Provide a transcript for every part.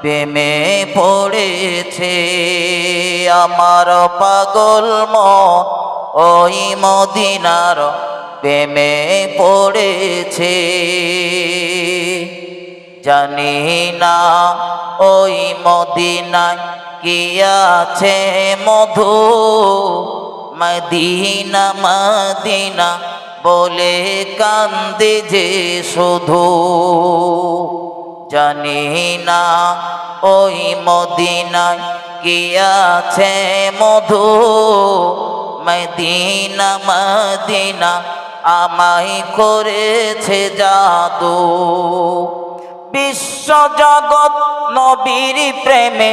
প্রেমে পড়েছে আমার পাগল মন। ওই মদিনার প্রেমে পড়েছে। জানি না ওই মদিনায় কি আছে মধু। মদিনা মদিনা বলে কান্দে যে শুধু। জানি না, ওই মদিনায় কি আছে মধু। মদিনা মদিনা আমায় করেছে জাদু। বিশ্ব জগৎ নবীর প্রেমে,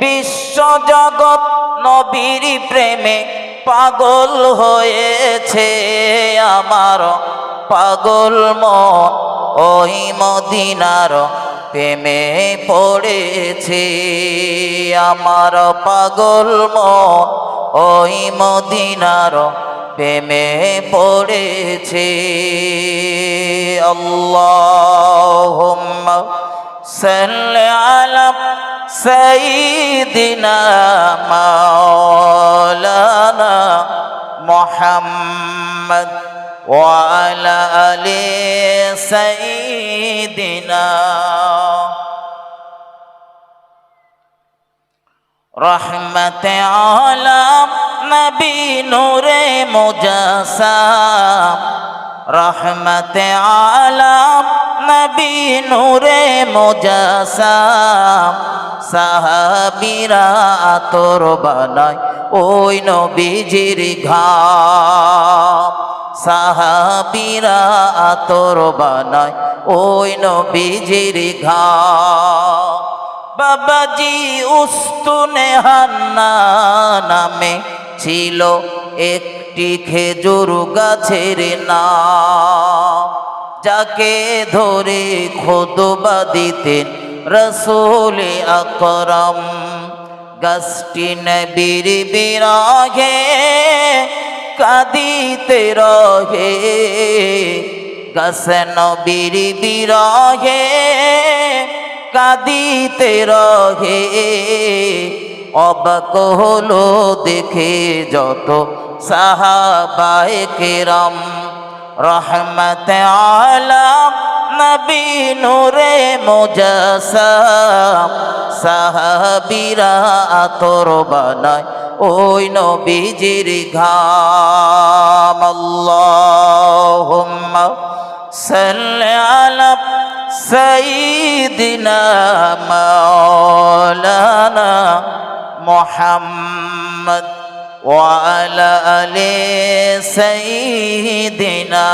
বিশ্ব জগৎ নবীর প্রেমে পাগল হয়েছে আমার পাগল মন ওই মদিনার প্রেমে পড়েছে। আমার পাগল মন ওই মদিনার প্রেমে পড়েছে। আল্লাহুম্মা সাল্লি আলা সাইয়্যিদিনা মাওলানা মুহাম্মদ। وعلى آل سيدنا رحمة عالم نبي نور مجسم رحمة عالم نبي نور مجسم সাহাবিরা আতর বানায় ওই নবীজির ঘাম সাহাবিরা আতর বানায় ওই নবীজির ঘাম বাবাজি উস্তুনে হান্না নামে ছিল একটি খেজুর গাছের না। যাকে ধরে খোদবা দিতেন রসুল আকরম। গাছটি নবীর বিরাগে কাদিতে রহে গাছ নবীর বিরাগে কাদিতে রহে। অবাক হলো দেখে যত সাহাবায়ে কেরাম, রহমত আলম নবী নূরে মুজাসাম সাহাবিরা আতর বানায় ওই নবীজির ঘাম আল্লাহুম্মা সাল্লি আলা সাইয়িদিনা মাওলানা মুহাম্মদ ওয়া আলা আলি সাইয়িদিনা